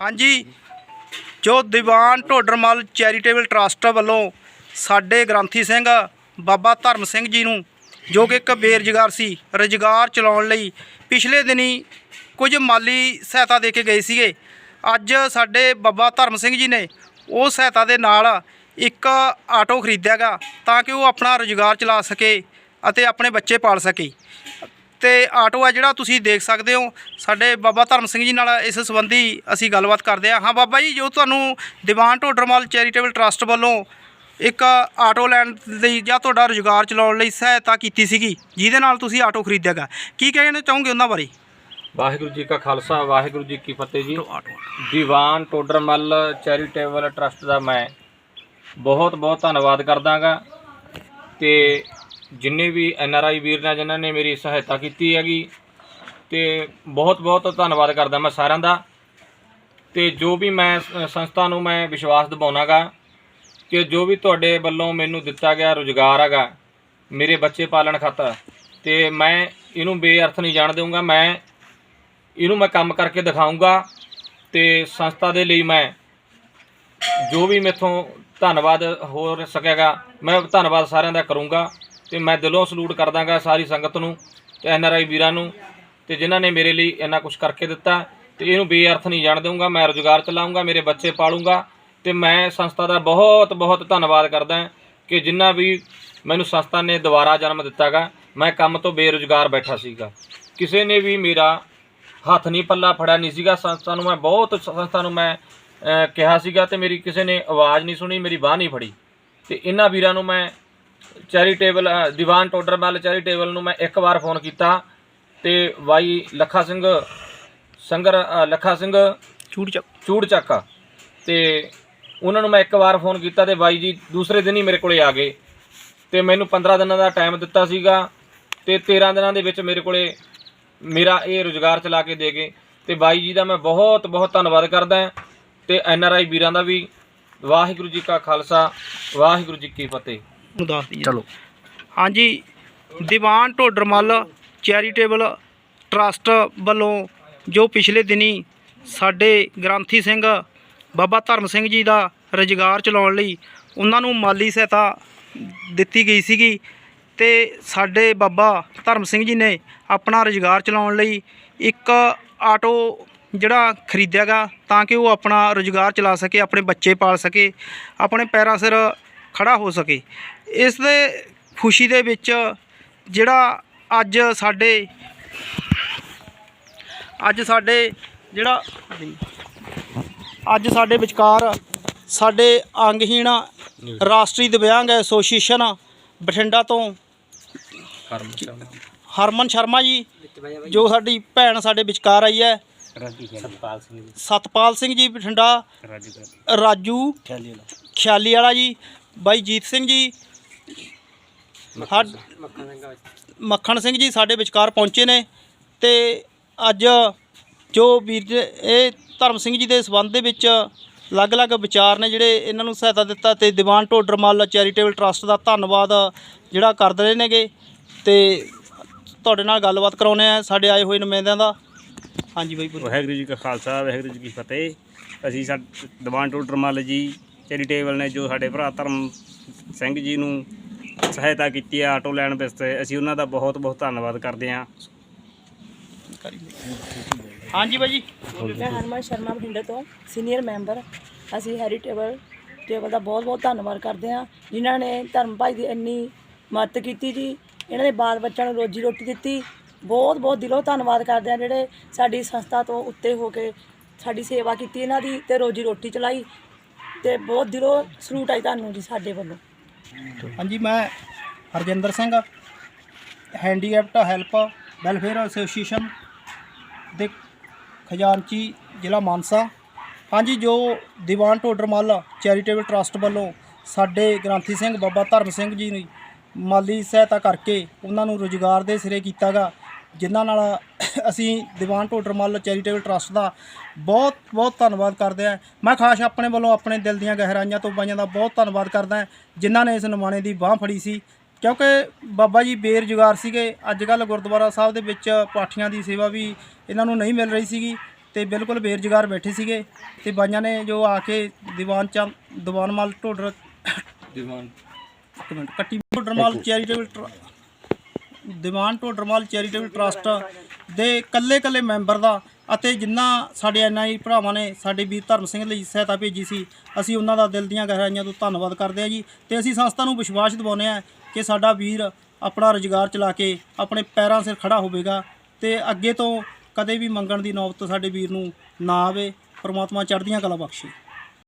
ਹਾਂਜੀ, ਜੋ ਦੀਵਾਨ ਢੋਡਰਮਲ charitable trust ਵੱਲੋਂ ਸਾਡੇ ਗ੍ਰੰਥੀ ਸਿੰਘ ਬਾਬਾ ਧਰਮ ਸਿੰਘ ਜੀ ਨੂੰ, ਜੋ ਕਿ ਇੱਕ ਬੇਰੁਜ਼ਗਾਰ ਸੀ, ਰੁਜ਼ਗਾਰ ਚਲਾਉਣ ਲਈ ਪਿਛਲੇ ਦਿਨੀ ਕੁਝ ਮਾਲੀ ਸਹਾਇਤਾ ਦੇ ਕੇ ਗਏ ਸੀਗੇ। ਅੱਜ ਸਾਡੇ ਬਾਬਾ ਧਰਮ ਸਿੰਘ ਜੀ ਨੇ ਉਹ ਸਹਾਇਤਾ ਦੇ ਨਾਲ ਇੱਕ ਆਟੋ ਖਰੀਦਿਆਗਾ ਤਾਂ ਕਿ ਉਹ ਆਪਣਾ ਰੁਜ਼ਗਾਰ ਚਲਾ ਸਕੇ ਅਤੇ ਆਪਣੇ ਬੱਚੇ ਪਾਲ ਸਕੇ। ਤੇ ਆਟੋ ਆ ਜਿਹੜਾ ਤੁਸੀਂ ਦੇਖ ਸਕਦੇ ਹੋ ਸਾਡੇ ਬਾਬਾ ਧਰਮ ਸਿੰਘ ਜੀ ਨਾਲ ਇਸ ਸੰਬੰਧੀ ਅਸੀਂ ਗੱਲਬਾਤ ਕਰਦੇ ਹਾਂ। ਹਾਂ ਬਾਬਾ ਜੀ ਜੋ ਤੁਹਾਨੂੰ ਦੀਵਾਨ ਢੋਡਰਮਲ ਚੈਰੀਟੇਬਲ ਟਰਸਟ ਵੱਲੋਂ ਇੱਕ ਆਟੋ ਲੈਣ ਲਈ ਜਾਂ ਤੁਹਾਡਾ ਰੁਜ਼ਗਾਰ ਚਲਾਉਣ ਲਈ ਸਹਾਇਤਾ ਕੀਤੀ ਸੀਗੀ ਜਿਹਦੇ ਨਾਲ ਤੁਸੀਂ ਆਟੋ ਖਰੀਦਿਆਗਾ ਕੀ ਕਹਿਣਾ ਚਾਹੋਗੇ ਉਹਨਾਂ ਬਾਰੇ? ਵਾਹਿਗੁਰੂ ਜੀ ਕਾ ਖਾਲਸਾ ਵਾਹਿਗੁਰੂ ਜੀ ਕੀ ਫਤਿਹ ਜੀ। ਦੀਵਾਨ ਟੋਡਰਮਲ ਚੈਰੀਟੇਬਲ ਟਰਸਟ ਦਾ ਮੈਂ ਬਹੁਤ ਬਹੁਤ ਧੰਨਵਾਦ ਕਰਦਾਗਾ ਤੇ ਜਿੰਨੇ ਵੀ ਐਨ ਆਰ ਆਈ ਵੀਰ ਨੇ ਜਿਨ੍ਹਾਂ ਨੇ ਮੇਰੀ ਸਹਾਇਤਾ ਕੀਤੀ ਹੈਗੀ, ਤੇ ਬਹੁਤ ਬਹੁਤ ਧੰਨਵਾਦ ਕਰਦਾ ਮੈਂ ਸਾਰਿਆਂ ਦਾ। ਤੇ ਜੋ ਵੀ ਮੈਂ ਸੰਸਥਾ ਨੂੰ ਮੈਂ ਵਿਸ਼ਵਾਸ ਦਿਵਾਉਣਾਗਾ ਕਿ ਜੋ ਵੀ ਤੁਹਾਡੇ ਵੱਲੋਂ ਮੈਨੂੰ ਦਿੱਤਾ ਗਿਆ ਰੁਜ਼ਗਾਰ ਹੈਗਾ, ਮੇਰੇ ਬੱਚੇ ਪਾਲਣ ਖਾਤਰ, ਤੇ ਮੈਂ ਇਹਨੂੰ ਬੇਅਰਥ ਨਹੀਂ ਜਾਣ ਦੇਵਾਂਗਾ ਮੈਂ ਇਹਨੂੰ ਮੈਂ ਕੰਮ ਕਰਕੇ ਦਿਖਾਊਂਗਾ, ਤੇ ਸੰਸਥਾ ਦੇ ਲਈ ਮੈਂ ਜੋ ਵੀ ਮੇਥੋਂ ਧੰਨਵਾਦ ਹੋ ਸਕੇਗਾ, ਮੈਂ ਧੰਨਵਾਦ ਸਾਰਿਆਂ ਦਾ ਕਰੂੰਗਾ। ਤੇ ਮੈਂ ਦਿਲੋਂ ਸਲੂਟ ਕਰਦਾਗਾ ਸਾਰੀ ਸੰਗਤ ਨੂੰ ਤੇ ਐਨ ਆਰ ਆਈ ਵੀਰਾਂ ਨੂੰ ਤੇ ਜਿਨ੍ਹਾਂ ਨੇ ਮੇਰੇ ਲਈ ਇੰਨਾ ਕੁਝ ਕਰਕੇ ਦਿੱਤਾ ਤੇ ਇਹਨੂੰ ਬੇਅਰਥ ਨਹੀਂ ਜਾਣ ਦਊਂਗਾ, ਮੈਂ ਰੁਜ਼ਗਾਰ ਚਲਾਊਂਗਾ ਮੇਰੇ ਬੱਚੇ ਪਾਲੂੰਗਾ ਤੇ ਮੈਂ ਸੰਸਥਾ ਦਾ ਬਹੁਤ ਬਹੁਤ ਧੰਨਵਾਦ ਕਰਦਾ ਕਿ ਜਿੰਨਾ ਵੀ ਮੈਨੂੰ ਸੰਸਥਾ ਨੇ ਦੁਬਾਰਾ ਜਨਮ ਦਿੱਤਾਗਾ, ਮੈਂ ਕੰਮ ਤੋਂ ਬੇਰੁਜ਼ਗਾਰ ਬੈਠਾ ਸੀਗਾ। ਕਿਸੇ ਨੇ ਵੀ ਮੇਰਾ ਹੱਥ ਨਹੀਂ ਪੱਲਾ ਫੜਿਆ ਨਹੀਂ ਸੀਗਾ, ਸੰਸਥਾ ਨੂੰ ਮੈਂ ਬਹੁਤ, ਸੰਸਥਾ ਨੂੰ ਮੈਂ ਕਿਹਾ ਸੀਗਾ ਤੇ ਮੇਰੀ ਕਿਸੇ ਨੇ ਆਵਾਜ਼ ਨਹੀਂ ਸੁਣੀ, ਮੇਰੀ ਬਾਹ ਨਹੀਂ ਫੜੀ। ਤੇ ਇਹਨਾਂ ਵੀਰਾਂ ਨੂੰ ਮੈਂ ਚੈਰੀਟੇਬਲ ਦੀਵਾਨ ਟੋਡਰਮਲ ਚੈਰੀਟੇਬਲ ਨੂੰ ਮੈਂ ਇੱਕ ਵਾਰ ਫੋਨ ਕੀਤਾ ਤੇ ਬਾਈ ਲੱਖਾ ਸਿੰਘ ਸੰਗਰ ਲੱਖਾ ਸਿੰਘ ਚੂੜ ਚੱਕ ਚੂੜ ਚੱਕ ਤੇ ਉਹਨਾਂ ਨੂੰ ਮੈਂ ਇੱਕ ਵਾਰ ਫੋਨ ਕੀਤਾ ਤੇ ਬਾਈ ਜੀ ਦੂਸਰੇ ਦਿਨ ਹੀ ਮੇਰੇ ਕੋਲੇ ਆ ਗਏ। ਤੇ ਮੈਨੂੰ 15 ਦਿਨਾਂ ਦਾ ਟਾਈਮ ਦਿੱਤਾ ਸੀਗਾ ਤੇ 13 ਦਿਨਾਂ ਦੇ ਵਿੱਚ ਮੇਰੇ ਕੋਲੇ ਮੇਰਾ ਇਹ ਰੁਜ਼ਗਾਰ ਚਲਾ ਕੇ ਦੇ ਗਏ। ਤੇ ਬਾਈ ਜੀ ਦਾ ਮੈਂ ਬਹੁਤ ਬਹੁਤ ਧੰਨਵਾਦ ਕਰਦਾ ਤੇ ਐਨ ਆਰ ਆਈ ਵੀਰਾਂ ਦਾ ਵੀ ਵਾਹਿਗੁਰੂ ਜੀ ਕਾ ਖਾਲਸਾ ਵਾਹਿਗੁਰੂ ਜੀ ਕੀ ਫਤਿਹ। ਨੂੰ ਦੱਸ ਦਈਏ ਚਲੋ। ਹਾਂਜੀ ਦੀਵਾਨ ਢੋਡਰਮਲ ਚੈਰੀਟੇਬਲ ਟਰਸਟ ਵੱਲੋਂ ਜੋ ਪਿਛਲੇ ਦਿਨੀ ਸਾਡੇ ਗ੍ਰੰਥੀ ਸਿੰਘ ਬਾਬਾ ਧਰਮ ਸਿੰਘ ਜੀ ਦਾ ਰੁਜ਼ਗਾਰ ਚਲਾਉਣ ਲਈ ਉਹਨਾਂ ਨੂੰ ਮਾਲੀ ਸਹਾਇਤਾ ਦਿੱਤੀ ਗਈ ਸੀਗੀ ਤੇ ਸਾਡੇ ਬਾਬਾ ਧਰਮ ਸਿੰਘ ਜੀ ਨੇ ਆਪਣਾ ਰੁਜ਼ਗਾਰ ਚਲਾਉਣ ਲਈ ਇੱਕ ਆਟੋ ਜਿਹੜਾ ਖਰੀਦਿਆਗਾ ਤਾਂ ਕਿ ਉਹ ਆਪਣਾ ਰੁਜ਼ਗਾਰ ਚਲਾ ਸਕੇ ਆਪਣੇ ਬੱਚੇ ਪਾਲ ਸਕੇ ਆਪਣੇ ਪੈਰਾਂ ਸਿਰ ਖੜਾ ਹੋ ਸਕੇ। ਇਸ ਦੇ ਖੁਸ਼ੀ ਦੇ ਵਿੱਚ ਜਿਹੜਾ ਅੱਜ ਸਾਡੇ ਅੱਜ ਸਾਡੇ ਜਿਹੜਾ ਅੱਜ ਸਾਡੇ ਵਿਚਕਾਰ ਸਾਡੇ ਅੰਗਹੀਣ ਰਾਸ਼ਟਰੀ ਦਿਵਿਆਂਗ ਐਸੋਸੀਏਸ਼ਨ ਬਠਿੰਡਾ ਤੋਂ ਹਰਮਨ ਸ਼ਰਮਾ। ਜੀ ਜੋ ਸਾਡੀ ਭੈਣ ਸਾਡੇ ਵਿਚਕਾਰ ਆਈ ਹੈ। ਸਤਪਾਲ ਸਿੰਘ ਜੀ। ਬਠਿੰਡਾ। ਰਾਜੂ ਖਿਆਲੀ ਵਾਲਾ ਜੀ। ਬਾਈ ਜੀਤ ਸਿੰਘ ਜੀ, ਸਾਡ- ਮੱਖਣ ਸਿੰਘ ਜੀ ਸਾਡੇ ਵਿਚਕਾਰ ਪਹੁੰਚੇ ਨੇ ਤੇ ਅੱਜ ਜੋ ਵੀਰ ਇਹ ਧਰਮ ਸਿੰਘ ਜੀ ਦੇ ਸਬੰਧ ਦੇ ਵਿੱਚ ਅਲੱਗ-ਅਲੱਗ ਵਿਚਾਰ ਨੇ ਜਿਹੜੇ ਇਹਨਾਂ ਨੂੰ ਸਹਾਇਤਾ ਦਿੱਤਾ ਤੇ ਦੀਵਾਨ ਢੋਡਰਮਲ ਚੈਰੀਟੇਬਲ ਟਰਸਟ ਦਾ ਧੰਨਵਾਦ ਜਿਹੜਾ ਕਰਦੇ ਰਹੇ ਨੇਗੇ ਤੇ ਤੁਹਾਡੇ ਨਾਲ ਗੱਲਬਾਤ ਕਰਾਉਨੇ ਆ ਸਾਡੇ ਆਏ ਹੋਏ ਨੁਮਾਇੰਦਿਆਂ ਦਾ। ਹਾਂਜੀ ਬਾਈ ਬੋਲੋ। ਵਾਹਿਗੁਰੂ ਜੀ ਕਾ ਖਾਲਸਾ, ਵਾਹਿਗੁਰੂ ਜੀ ਕੀ ਫਤਿਹ। ਅਸੀਂ ਸਾ ਦੀਵਾਨ ਟੋਡਰਮਲ ਜੀ ਚੈਰੀਟੇਬਲ ਨੇ ਜੋ ਸਾਡੇ ਭਰਾ ਧਰਮ ਸਿੰਘ ਜੀ ਨੂੰ ਸਹਾਇਤਾ ਕੀਤੀ ਹੈ ਆਟੋ ਲੈਣ ਵਾਸਤੇ ਅਸੀਂ ਉਹਨਾਂ ਦਾ ਬਹੁਤ ਬਹੁਤ ਧੰਨਵਾਦ ਕਰਦੇ ਹਾਂ। ਹਾਂਜੀ ਬਾਈ ਜੀ ਮੈਂ ਹਰਮਨ ਸ਼ਰਮਾ ਬਠਿੰਡੇ ਤੋਂ ਸੀਨੀਅਰ ਮੈਂਬਰ ਅਸੀਂ ਹੈਰੀਟੇਬਲ ਟੇਬਲ ਦਾ ਬਹੁਤ ਬਹੁਤ ਧੰਨਵਾਦ ਕਰਦੇ ਹਾਂ। ਜਿਨ੍ਹਾਂ ਨੇ ਧਰਮ ਭਾਈ ਦੀ ਇੰਨੀ ਮਦਦ ਕੀਤੀ ਜੀ। ਇਹਨਾਂ ਦੇ ਬਾਲ ਬੱਚਿਆਂ ਨੂੰ ਰੋਜੀ ਰੋਟੀ ਦਿੱਤੀ। ਬਹੁਤ ਬਹੁਤ ਦਿਲੋਂ ਧੰਨਵਾਦ ਕਰਦੇ ਹਾਂ ਜਿਹੜੇ ਸਾਡੀ ਸੰਸਥਾ ਤੋਂ ਉੱਤੇ ਹੋ ਕੇ ਸਾਡੀ ਸੇਵਾ ਕੀਤੀ ਇਹਨਾਂ ਦੀ ਤੇ ਰੋਜੀ ਰੋਟੀ ਚਲਾਈ। ਤੇ ਬਹੁਤ ਦਿਲੋਂ ਸਲੂਟ ਆਈ ਤੁਹਾਨੂੰ ਜੀ ਸਾਡੇ ਵੱਲੋਂ। ਹਾਂਜੀ, ਮੈਂ Harjinder Singh handicapped help welfare association ਦੇ ਖਜ਼ਾਨਚੀ ਜ਼ਿਲ੍ਹਾ ਮਾਨਸਾ। ਹਾਂਜੀ, ਜੋ ਦੀਵਾਨ ਟੋਡਰਮਲ ਚੈਰੀਟੇਬਲ ਟਰਸਟ ਵੱਲੋਂ ਸਾਡੇ ਗ੍ਰੰਥੀ ਸਿੰਘ ਬਾਬਾ ਧਰਮ ਸਿੰਘ ਜੀ ਨੂੰ ਮਾਲੀ ਸਹਾਇਤਾ ਕਰਕੇ ਉਹਨਾਂ ਨੂੰ ਰੁਜ਼ਗਾਰ ਦੇ ਸਿਰੇ ਕੀਤਾਗਾ ਜਿਨ੍ਹਾਂ ਨਾਲ ਅਸੀਂ ਦੀਵਾਨ ਟੋਡਰਮਲ ਚੈਰੀਟੇਬਲ ਟਰਸਟ ਦਾ ਬਹੁਤ ਬਹੁਤ ਧੰਨਵਾਦ ਕਰਦੇ ਹਾਂ। ਮੈਂ ਖਾਸ ਆਪਣੇ ਵੱਲੋਂ ਆਪਣੇ ਦਿਲ ਦੀਆਂ ਗਹਿਰਾਈਆਂ ਤੋਂ ਬਾਈਆਂ ਦਾ ਬਹੁਤ ਧੰਨਵਾਦ ਕਰਦਾ ਜਿਨ੍ਹਾਂ ਨੇ ਇਸ ਨਿਮਾਣੇ ਦੀ ਬਾਹ ਫੜੀ ਸੀ। ਕਿਉਂਕਿ ਬਾਬਾ ਜੀ ਬੇਰੁਜ਼ਗਾਰ ਸੀਗੇ। ਅੱਜ ਕੱਲ ਗੁਰਦੁਆਰਾ ਸਾਹਿਬ ਦੇ ਵਿੱਚ ਪਾਠੀਆਂ ਦੀ ਸੇਵਾ ਵੀ ਇਹਨਾਂ ਨੂੰ ਨਹੀਂ ਮਿਲ ਰਹੀ ਸੀਗੀ ਤੇ ਬਿਲਕੁਲ ਬੇਰੁਜ਼ਗਾਰ ਬੈਠੇ ਸੀਗੇ। ਤੇ ਬਾਈਆਂ ਨੇ ਜੋ ਆ ਕੇ ਦੀਵਾਨ ਚੰਦ ਦੀਵਾਨਮਲ ਢੋਡਰ ਦੀਵਾਨ। ਇੱਕ ਮਿੰਟ ਕੱਟੀ Todarmal charitable trust- Diwan Todarmal charitable trust ਦੇ ਕੱਲੇ-ਕੱਲੇ ਮੈਂਬਰ ਦਾ ਅਤੇ ਜਿੰਨਾ ਸਾਡੇ ਐਨਆਈ ਭਰਾਵਾਂ ਨੇ ਸਾਡੇ ਵੀਰ ਧਰਮ ਸਿੰਘ ਲਈ ਸਹਾਇਤਾ ਭੇਜੀ ਸੀ, ਅਸੀਂ ਉਹਨਾਂ ਦਾ ਦਿਲ ਦੀਆਂ ਗਹਿਰਾਈਆਂ ਤੋਂ ਧੰਨਵਾਦ ਕਰਦੇ ਹਾਂ ਜੀ ਤੇ ਅਸੀਂ ਸੰਸਥਾ ਨੂੰ ਵਿਸ਼ਵਾਸ ਦਿਵਾਉਂਦੇ ਹਾਂ ਕਿ ਸਾਡਾ ਵੀਰ ਆਪਣਾ ਰੁਜ਼ਗਾਰ ਚਲਾ ਕੇ ਆਪਣੇ ਪੈਰਾਂ ਸਿਰ ਖੜਾ ਹੋਵੇਗਾ ਤੇ ਅੱਗੇ ਤੋਂ ਕਦੇ ਵੀ ਮੰਗਣ ਦੀ ਨੌਬਤ ਸਾਡੇ ਵੀਰ ਨੂੰ ਨਾ ਆਵੇ। ਪਰਮਾਤਮਾ ਚੜ੍ਹਦੀਆਂ ਕਲਾ ਬਖਸ਼ੇ।